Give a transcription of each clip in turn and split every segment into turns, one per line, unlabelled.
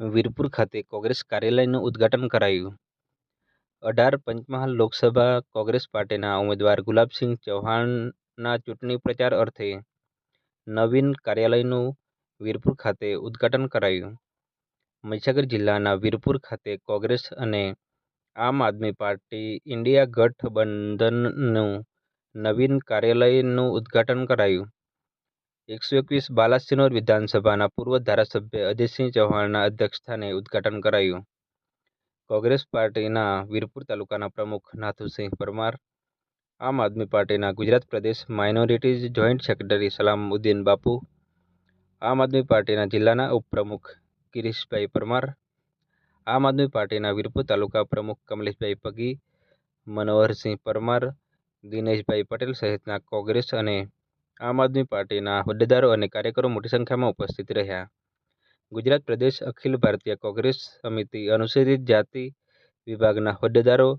વીરપુર ખાતે કોંગ્રેસ કાર્યાલયનું ઉદ્ઘાટન કરાયું. અઢાર પંચમહાલ લોકસભા કોંગ્રેસ પાર્ટીના ઉમેદવાર ગુલાબસિંહ ચૌહાણના ચૂંટણી પ્રચાર અર્થે નવીન કાર્યાલયનું વીરપુર ખાતે ઉદ્ઘાટન કરાયું. મહીસાગર જિલ્લાના વીરપુર ખાતે કોંગ્રેસ અને આમ આદમી પાર્ટી ઇન્ડિયા ગઠબંધનનું નવીન કાર્યાલયનું ઉદ્ઘાટન કરાયું. એકસો એકવીસ બાલાસિનોર વિધાનસભાના પૂર્વ ધારાસભ્ય અજયસિંહ ચૌહાણના અધ્યક્ષસ્થાને ઉદ્ઘાટન કરાયું. કોંગ્રેસ પાર્ટીના વીરપુર તાલુકાના પ્રમુખ નાથુસિંહ પરમાર, આમ આદમી પાર્ટીના ગુજરાત પ્રદેશ માઇનોરિટીઝ જોઈન્ટ સેક્રેટરી સલામુદ્દીન બાપુ, આમ આદમી પાર્ટીના જિલ્લાના ઉપપ્રમુખ ગિરીશભાઈ પરમાર, આમ આદમી પાર્ટીના વીરપુર તાલુકા પ્રમુખ કમલેશભાઈ પગી, મનોહરસિંહ પરમાર, દિનેશભાઈ પટેલ સહિતના કોંગ્રેસ અને આમ આદમી પાર્ટીના હોદ્દેદારો અને કાર્યકરો મોટી સંખ્યામાં ઉપસ્થિત રહ્યા. ગુજરાત પ્રદેશ અખિલ ભારતીય કોંગ્રેસ સમિતિ અનુસૂચિત જાતિ વિભાગના હોદ્દેદારો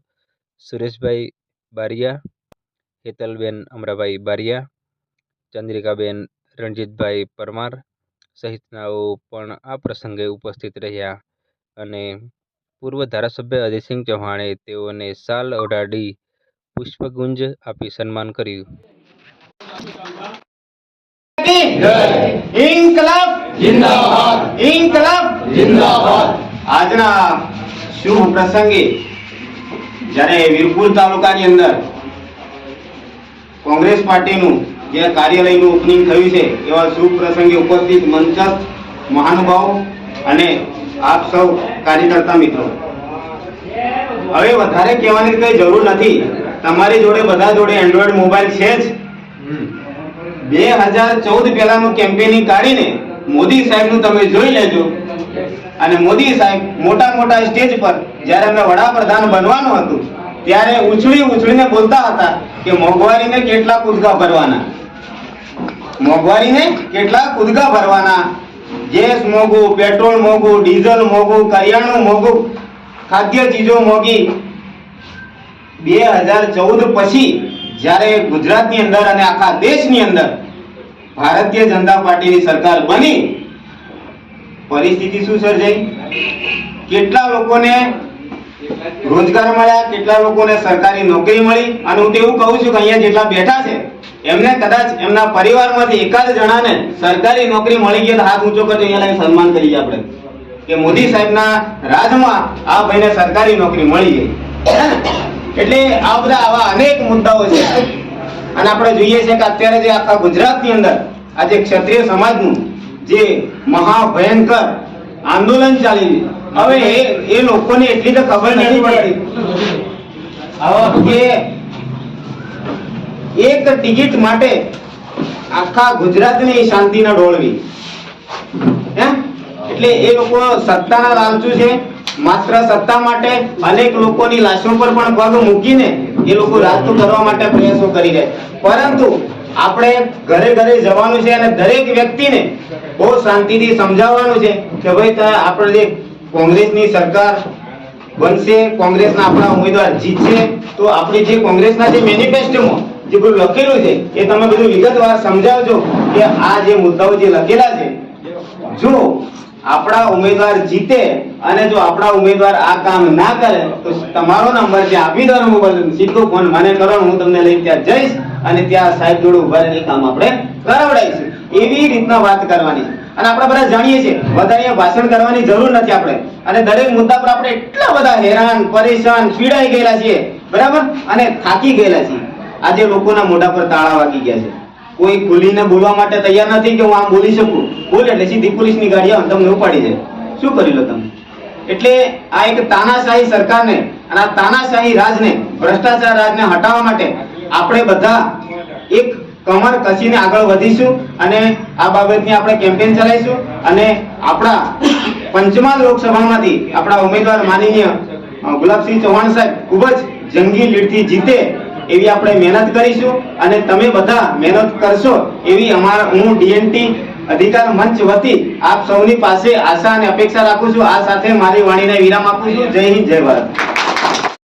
સુરેશભાઈ બારિયા, હેતલબેન અમરાભાઈ બારિયા, ચંદ્રિકાબેન રણજીતભાઈ પરમાર સહિતનાઓ પણ આ પ્રસંગે ઉપસ્થિત રહ્યા અને પૂર્વ ધારાસભ્ય અજયસિંહ ચૌહાણે તેઓને શાલ ઓઢાડી પુષ્પગુંજ આપી સન્માન કર્યું.
ઇન્કલાબ.
જિંદાબાદ.
ઇન્કલાબ.
જિંદાબાદ.
આજના શુભ પ્રસંગે જ્યારે વીરપુર તાલુકાની અંદર કોંગ્રેસ પાર્ટીનું જે કાર્યાલયનું ઓપનિંગ થયું છે એવા શુભ પ્રસંગે ઉપસ્થિત મંચસ્થ મહાનુભાવો અને આપ સૌ કાર્યકર્તા મિત્રો. હવે વધારે કહેવાની કઈ જરૂર નથી. તમારી જોડે બધા જોડે એન્ડ્રોઈડ મોબાઈલ છે જ. બે હજાર ચૌદ પહેલાનું કેમ્પેનિંગ કાઢીને મોદી સાહેબનું તમે જોઈ લેજો. અને મોદી સાહેબ મોટા મોટા સ્ટેજ પર જ્યારે અમે વડાપ્રધાન બનવાનું હતું, ત્યારે ઉછળી ઉછળીને બોલતા હતા કે મોંઘવારીને કેટલા કૂદકા ભરવાના. મોંઘવારીને કેટલા કૂદકા ભરવાના. ગેસ મોંઘું, પેટ્રોલ મોંઘું, ડીઝલ મોંઘું, કરિયાણું મોંઘું, ખાદ્ય ચીજો મોંઘી. બે હજાર ચૌદ પછી જ્યારે ગુજરાતની અંદર અને આખા દેશની અંદર ભારતીય જનતા પાર્ટીની સરકાર બની, પરિસ્થિતિ શું સર્જાઈ? કેટલા લોકોને રોજગાર મળ્યા, કેટલા લોકોને સરકારી નોકરી મળી? અને હું તેવું કહું છું કે અહીંયા જેટલા બેઠા છે, એમને કદાચ એમના પરિવારમાંથી એકાદ જણાને સરકારી નોકરી મળી ગઈ હાથ ઊંચો કરજો, અહીંયા લઈને સન્માન કરીએ આપણે. કે મોદી સાહેબના રાજમાં આ ભાઈને સરકારી નોકરી મળી ગઈ. એટલે આ બધા આવા અનેક મુદ્દાઓ છે. અને આપણે જોઈએ છે કે અત્યારે જે આખા ગુજરાતની અંદર આજે ક્ષત્રિય સમાજનું જે મહાભયંકર આંદોલન ચાલી રહ્યું હવે એ એ લોકોને એટલી તો ખબર નથી પડતી કે એક ટિકિટ માટે આખા ગુજરાતની શાંતિ ન ડોળવી હે? એટલે એ લોકો સત્તાના લાલચુ છે. માત્ર સત્તા માટે અનેક લોકોની લાશો પર પણ પગ મૂકીને એ લોકો રાજતું કરવા માટે પ્રયાસો કરી રહ્યા પરંતુ આપણે ઘરે ઘરે જવાનું છે અને દરેક વ્યક્તિને બહુ શાંતિથી સમજાવવાનું છે કે ભાઈ આપણે જે કોંગ્રેસની સરકાર બનશે, કોંગ્રેસના આપણા ઉમેદવાર જીતશે, તો આપણી જે કોંગ્રેસના જે મેનિફેસ્ટોમાં જે બધું લખેલું છે, એ તમે બધું વિગતવાર સમજાવજો કે આ જે મુદ્દાઓ જે લખેલા છે, જો આપણા ઉમેદવાર જીતે અને જો આપણા ઉમેદવાર આ કામ ના કરે, તો તમારો નંબર જે આપી દો મોબાઈલ સીધો ફોન મને કરો હું તમને લઈ ત્યાં જઈશ અને ત્યાં સાહેબ જોડે ઊભા રહીને કામ આપણે કરાવડાવીશું. એવી રીતના વાત કરવાની. અને આપણે બધા જાણીએ છીએ, વધારે ભાષણ કરવાની જરૂર નથી આપણે. અને દરેક મુદ્દા પર આપણે એટલા બધા હેરાન, પરેશાન, પીડાઈ ગયેલા છીએ. બરાબર? અને થાકી ગયેલા છીએ. આજે લોકોના મોઢા પર તાળા વાગી ગયા છે. કોઈ ખુલીને બોલવા માટે તૈયાર નથી કે હું આમ બોલી શકું? બોલે એટલે સીધી પોલીસની ગાડી આવે તમને ઉપાડી દે. શું કરી લો તમે? એટલે આ એક તાનાશાહી સરકારને અને આ તાનાશાહી રાજને, ભ્રષ્ટાચાર રાજને હટાવવા માટે આપણે બધા એક કમર કસીને આગળ વધીશું અને આ બાબતની આપણે કેમ્પેન ચલાવીશું અને આપણા પંચમહાલ લોકસભામાંથી આપણા ઉમેદવાર માનનીય ગુલાબસિંહ ચૌહાણ સાહેબ ખૂબ જ જંગી લીડથી જીતે એવી આપણે મહેનત કરીશું અને તમે બધા મહેનત કરશો એવી અમારા, હું ડીએનટી અધિકાર મંચ વતી આપ સૌની પાસે આશા અને અપેક્ષા રાખું છું. આ સાથે મારી વાણીને વિરામ આપું છું. જય હિન્દ, જય ભારત.